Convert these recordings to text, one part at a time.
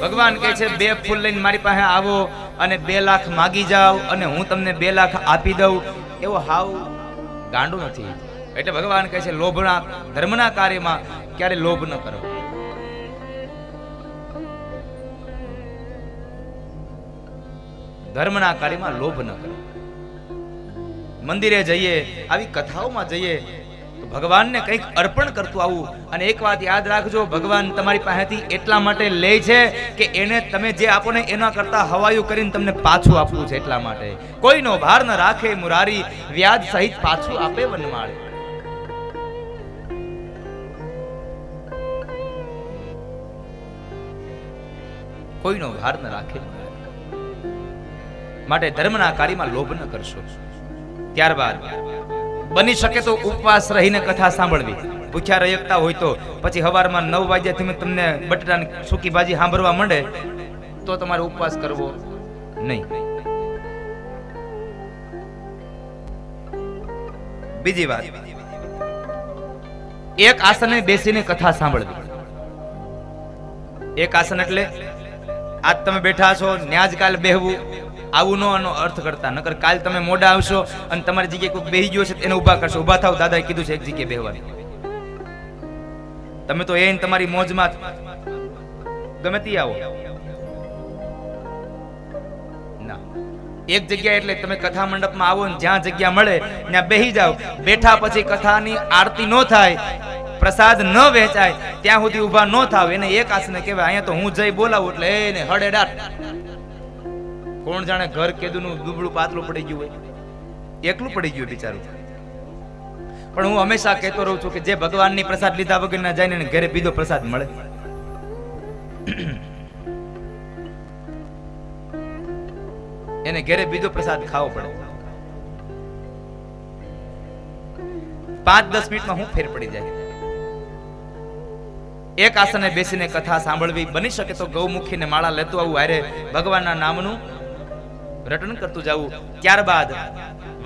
ભગવાન કહે છે, બે ફૂલ લઈને મારી પાસે આવો અને બે લાખ માગી જાઓ અને હું તમને બે લાખ આપી દઉં. એવો હાવ ગાંડું નથી. એટલે ભગવાન કહે છે, લોભના, ધર્મના કાર્યમાં ક્યારે લોભ ન કરો. ધર્મના કાર્યમાં લોભ ન કરો. મંદિરે જઈએ, આવી કથાઓમાં જઈએ ભગવાનને કંઈક અર્પણ કરતું આવું. અને એક વાત યાદ રાખજો, ભગવાન તમારી પાસેથી એટલા માટે લે છે કે એને તમે જે આપો ને એના કરતાં હવાયું કરીને તમને પાછું આપવું છે એટલા માટે. કોઈનો ભાર ન રાખે મુરારી, વ્યાજ સહિત પાછું આપે વનમાળે. કોઈનો ભાર ન રાખે માટે ધર્મના કાર્યમાં લોભ ન કરશો. ત્યારબાદ બની શકે તો ઉપવાસ રહીને કથા સાંભળવી. ભૂખ્યા રહેતા હોય તો. પછી હવારમાં નવ વાગ્યા તમે તમને બટાટાની સૂકી ભાજી સાંભળવા માંડે, તો તમારે ઉપવાસ કરવો નહીં. બીજી વાત. એક આસને બેસીને કથા સાંભળવી. એક આસન એટલે આજ તમે બેઠા છો ન્યાજ કાલ બેહવું. આવું નો આનો અર્થ કરતા, નકર કાલ તમે મોડા આવશો અને તમારી જગ્યાએ કોઈ બેહી ગયો છે એને ઊભા કરશો. ઊભા થાવ, દાદાએ કીધું છે એક જગ્યાએ બેહવાનું. તમે તો એને તમારી મોજમાં ગમે તે આવો. ના. એક જગ્યા એટલે તમે કથા મંડપમાં આવો ને જ્યાં જગ્યા મળે, ત્યાં બેહી જાઓ. બેઠા પછી કથાની આરતી ન થાય પ્રસાદ ન વહેંચાય ત્યાં સુધી ઊભા ન થાવ. એને એક આસને કહેવાય, અહીંયા તો હું જઈ બોલાવું એટલે એને હડેડાટ કોણ જાણે ઘર કેદુનું દુબળું પાતળું પડી ગયું હોય. એકલું પડી ગયું બિચારું. પણ હું હંમેશા કહેતો રહું છું કે જે ભગવાનની પ્રસાદ લીધા વગર ના જાય ને ઘરે બીજો પ્રસાદ મળે. એને ઘરે બીજો પ્રસાદ ખાવો પડે. પાંચ દસ મિનિટમાં હું ફેર પડી જાય. એક આસને બેસીને કથા સાંભળવી બની શકે તો ગૌમુખીને માળા લેતું આવું હારે ભગવાનના નામનું રટન કરતું જવું. ત્યારબાદ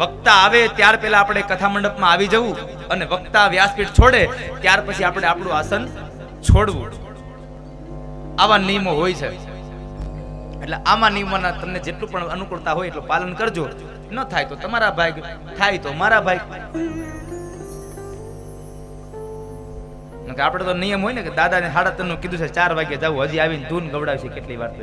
વક્તા આવે, ત્યાર પહેલા આપણે કથા મંડપમાં આવી જવું અને વક્તા વ્યાસપીઠ છોડે, ત્યાર પછી આપણે આપણું આસન છોડવું. આવા નિયમો હોય છે. એટલે આમાં નિયમોના તમને જેટલું પણ અનુકૂળતા હોય એટલું પાલન કરજો. ન થાય તો તમારા ભાઈ થાય તો મારા ભાઈ કે આપણે તો નિયમ હોય ને કે દાદાને સાડા ત્રણનું કીધું છે, ચાર વાગે જવું. હજી આવીને ધૂન ગવડાવશે કેટલી વાર તો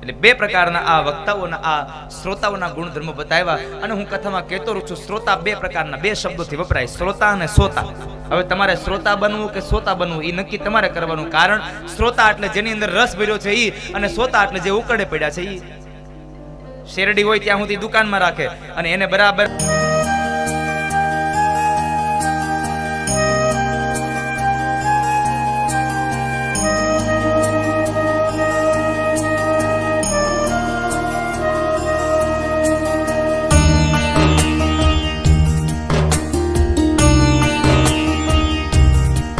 એટલે બે પ્રકારના આ વક્તાઓના, આ શ્રોતાઓના ગુણધર્મો બતાવ્યા અને હું કથામાં કહેતો રહું છું, શ્રોતા બે પ્રકારના, બે શબ્દોથી વપરાય, શ્રોતા અને સોતા હવે તમારે શ્રોતા બનવું કે સોતા બનવું એ નક્કી તમારે કરવાનું કારણ શ્રોતા એટલે જેની અંદર રસ ભર્યો છે એ અને સોતા એટલે જે ઉકળે પડ્યા છે એ શેરડી હોય ત્યાં સુધી દુકાનમાં રાખે અને એને બરાબર